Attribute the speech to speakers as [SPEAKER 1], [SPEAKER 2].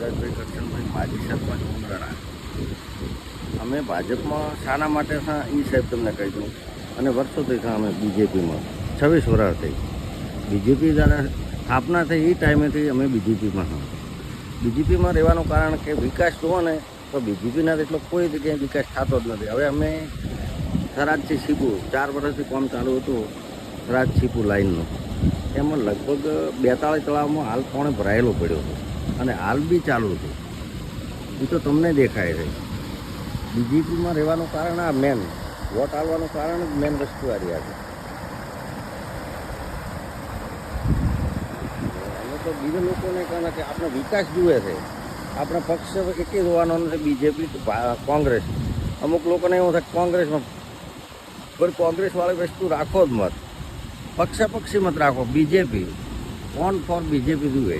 [SPEAKER 1] યુવરાજભાઈ કરશનભાઈ માજી સરપંચ ઉમરાણા અમે ભાજપમાં શાના માટે હા એ સાહેબ તમને કહી દઉં. અને વર્ષોથી હા, અમે બીજેપીમાં. છવ્વીસ વર્ષ થઈ. બીજેપી દ્વારા સ્થાપના થઈ એ ટાઈમેથી અમે બીજેપીમાં હા. બીજેપીમાં રહેવાનું કારણ કે વિકાસ જુઓ ને, તો બીજેપીના એટલો કોઈ જગ્યાએ વિકાસ થતો જ નથી. હવે અમે સરાજથી સીપુ, ચાર વર્ષથી કામ ચાલુ હતું સરાજ સીપુ લાઇનનું એમાં લગભગ બેતાળીસ તળાવમાં હાલ કોણે ભરાયેલો પડ્યો હતો. અને હાલ બી ચાલુ છે. એ તો તમને દેખાય છે. બીજેપીમાં રહેવાનું કારણ આ મેન વોટ આવવાનું કારણ જ મેન વસ્તુ આ રહ્યા છે. અમે તો બીજા લોકોને કહે કે આપણે વિકાસ જુએ છે. આપણે પક્ષ એક જ હોવાનો નથી, બીજેપી કોંગ્રેસ. અમુક લોકોને એવું થાય કોંગ્રેસમાં પણ કોંગ્રેસવાળી વસ્તુ રાખો જ મત. પક્ષાપક્ષી મત રાખો. બીજેપી ઓન ફોર બીજેપી જુએ.